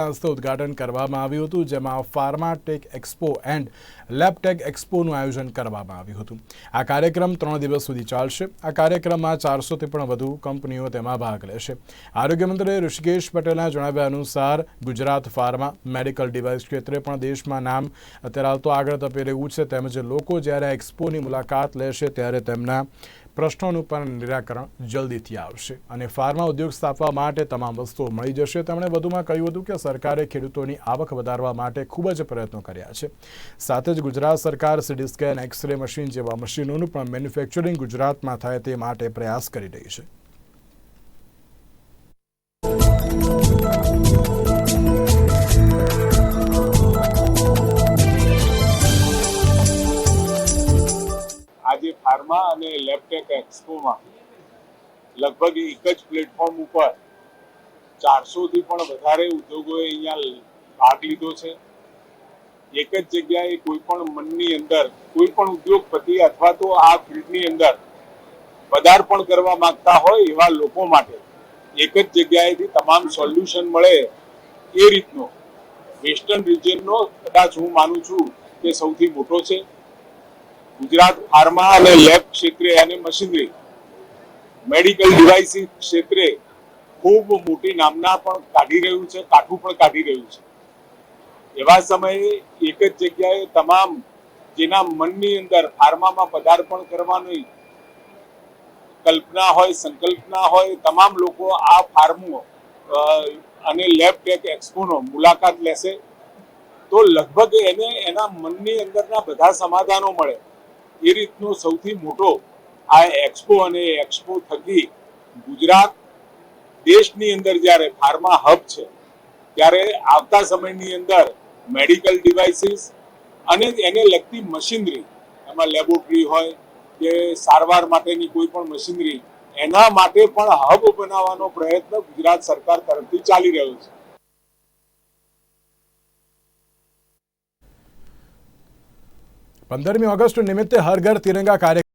હસ્તે ઉદ્ઘાટન કરવામાં આવ્યું હતું, જેમાં ફાર્માટેક એક્સપો એન્ડ લેબટેક એક્સપોનું આયોજન કરવામાં આવ્યું હતું. આ કાર્યક્રમ ત્રણ દિવસ સુધી ચાલશે. આ કાર્યક્રમમાં ચારસોથી પણ વધુ કંપનીઓ તેમાં ભાગ લેશે. આરોગ્યમંત્રી ઋષિકેશ પટેલના જણાવ્યા અનુસાર, ગુજરાત ફાર્મા મેડિકલ ડિવાઇસ ક્ષેત્રે પણ દેશમાં નામ અત્યારે હાલ તો આગળ તપી રહ્યું છે. તેમજ લોકો જ્યારે એક્સપોની મુલાકાત લેશે, ત્યારે તેમના પ્રશ્નોનું પણ નિરાકરણ જલ્દીથી આવશે. અને ફાર્મા ઉદ્યોગ સ્થાપવા માટે તમામ વસ્તુઓ મળી જશે. તેમણે વધુમાં કહ્યું હતું કે સરકારે ખેડૂતોની આવક વધારવા માટે ખૂબ જ પ્રયત્નો કર્યા છે. સાથે જ ગુજરાત સરકાર સીટી સ્કેન, એક્સરે મશીન જેવા મશીનોનું પણ મેન્યુફેક્ચરિંગ ગુજરાતમાં થાય તે માટે પ્રયાસ કરી રહી છે. ફાર્મા અને લેબટેક એક્સપોમાં લગભગ એક જ પ્લેટફોર્મ ઉપર ચારસો થી પણ વધારે ઉદ્યોગોએ અહીંયા ભાગ લીધો છે. એક જ જગ્યાએ કોઈ પણ મનની અંદર, કોઈ પણ ઉદ્યોગપતિ અથવા તો આ ફિલ્ડની અંદર પદાર્પણ કરવા માંગતા હોય એવા લોકો માટે એક જ જગ્યાએથી તમામ સોલ્યુશન મળે એ રીતનો વેસ્ટર્ન રિજિયનનો, કદાચ હું માનું છું કે સૌથી મોટો છે. ગુજરાત ફાર્મા અને લેબ ક્ષેત્રે અને મશીનરી મેડિકલ ડિવાઇસીસ ક્ષેત્રે ખૂબ મોટી નામના પણ કાઢી રહ્યું છે, કાઠું પણ કાઢી રહ્યું છે. એવા સમયે એક જ જગ્યાએ તમામ જેના મનની અંદર ફાર્મામાં પદાર્પણ કરવાની કલ્પના હોય, સંકલ્પના હોય, તમામ લોકો આ ફાર્મો અને લેબ ટેક એક્સપોનો મુલાકાત લેશે તો લગભગ એને એના મનની અંદરના બધા સમાધાનો મળે. એ રીતનો સૌથી મોટો આ એક્સપો અને એક્સપો થકી ગુજરાત દેશની અંદર જ્યારે ફાર્મા હબ છે, ત્યારે આવતા સમયની અંદર મેડિકલ ડિવાઇસીસ અને એને લગતી મશીનરી એમાં લેબોરેટરી હોય કે સારવાર માટેની કોઈ પણ મશીનરી એના માટે પણ હબ બનાવવાનો પ્રયત્ન ગુજરાત સરકાર તરફથી ચાલી રહ્યો છે. પંદરમી ઓગસ્ટ નિમિત્તે હર ઘર તિરંગા કાર્ય